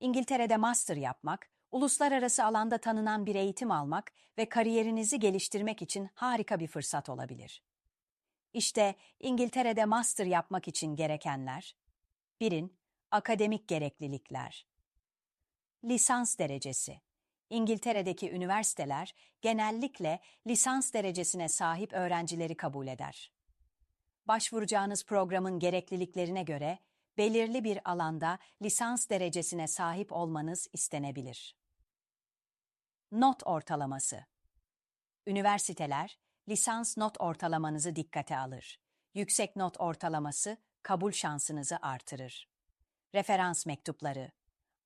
İngiltere'de master yapmak, uluslararası alanda tanınan bir eğitim almak ve kariyerinizi geliştirmek için harika bir fırsat olabilir. İşte İngiltere'de master yapmak için gerekenler. 1'in akademik gereklilikler. Lisans derecesi. İngiltere'deki üniversiteler genellikle lisans derecesine sahip öğrencileri kabul eder. Başvuracağınız programın gerekliliklerine göre belirli bir alanda lisans derecesine sahip olmanız istenebilir. Not ortalaması. Üniversiteler lisans not ortalamanızı dikkate alır. Yüksek not ortalaması kabul şansınızı artırır. Referans mektupları.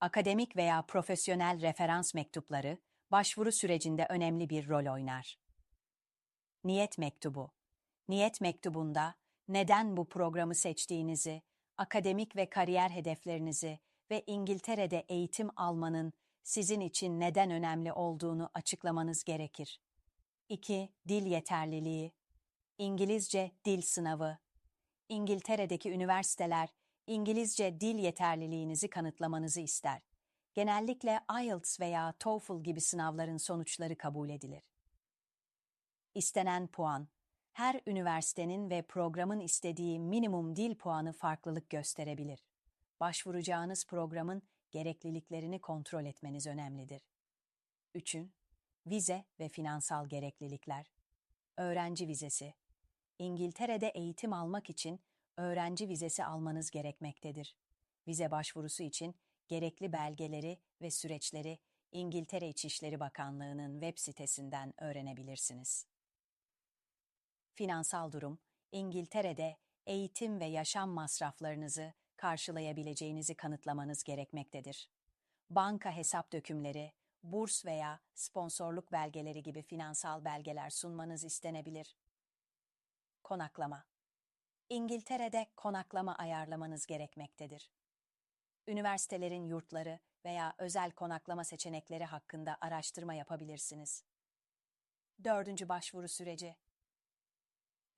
Akademik veya profesyonel referans mektupları başvuru sürecinde önemli bir rol oynar. Niyet mektubu. Niyet mektubunda neden bu programı seçtiğinizi, akademik ve kariyer hedeflerinizi ve İngiltere'de eğitim almanın sizin için neden önemli olduğunu açıklamanız gerekir. 2. Dil yeterliliği. İngilizce dil sınavı. İngiltere'deki üniversiteler İngilizce dil yeterliliğinizi kanıtlamanızı ister. Genellikle IELTS veya TOEFL gibi sınavların sonuçları kabul edilir. İstenen puan. Her üniversitenin ve programın istediği minimum dil puanı farklılık gösterebilir. Başvuracağınız programın gerekliliklerini kontrol etmeniz önemlidir. 3. Vize ve finansal gereklilikler. Öğrenci vizesi. İngiltere'de eğitim almak için öğrenci vizesi almanız gerekmektedir. Vize başvurusu için gerekli belgeleri ve süreçleri İngiltere İçişleri Bakanlığı'nın web sitesinden öğrenebilirsiniz. Finansal durum, İngiltere'de eğitim ve yaşam masraflarınızı karşılayabileceğinizi kanıtlamanız gerekmektedir. Banka hesap dökümleri, burs veya sponsorluk belgeleri gibi finansal belgeler sunmanız istenebilir. Konaklama İngiltere'de konaklama ayarlamanız gerekmektedir. Üniversitelerin yurtları veya özel konaklama seçenekleri hakkında araştırma yapabilirsiniz. Dördüncü başvuru süreci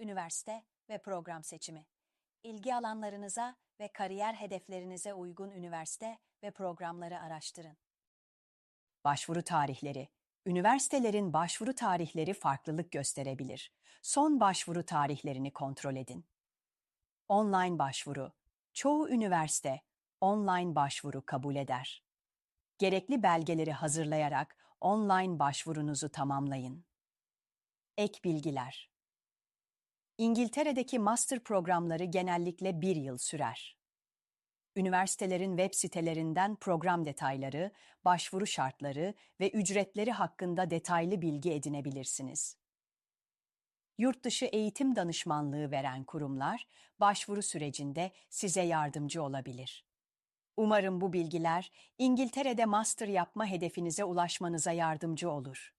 Üniversite ve program seçimi İlgi alanlarınıza ve kariyer hedeflerinize uygun üniversite ve programları araştırın. Başvuru tarihleri Üniversitelerin başvuru tarihleri farklılık gösterebilir. Son başvuru tarihlerini kontrol edin. Online başvuru. Çoğu üniversite online başvuru kabul eder. Gerekli belgeleri hazırlayarak online başvurunuzu tamamlayın. Ek bilgiler. İngiltere'deki master programları genellikle bir yıl sürer. Üniversitelerin web sitelerinden program detayları, başvuru şartları ve ücretleri hakkında detaylı bilgi edinebilirsiniz. Yurt dışı eğitim danışmanlığı veren kurumlar başvuru sürecinde size yardımcı olabilir. Umarım bu bilgiler İngiltere'de master yapma hedefinize ulaşmanıza yardımcı olur.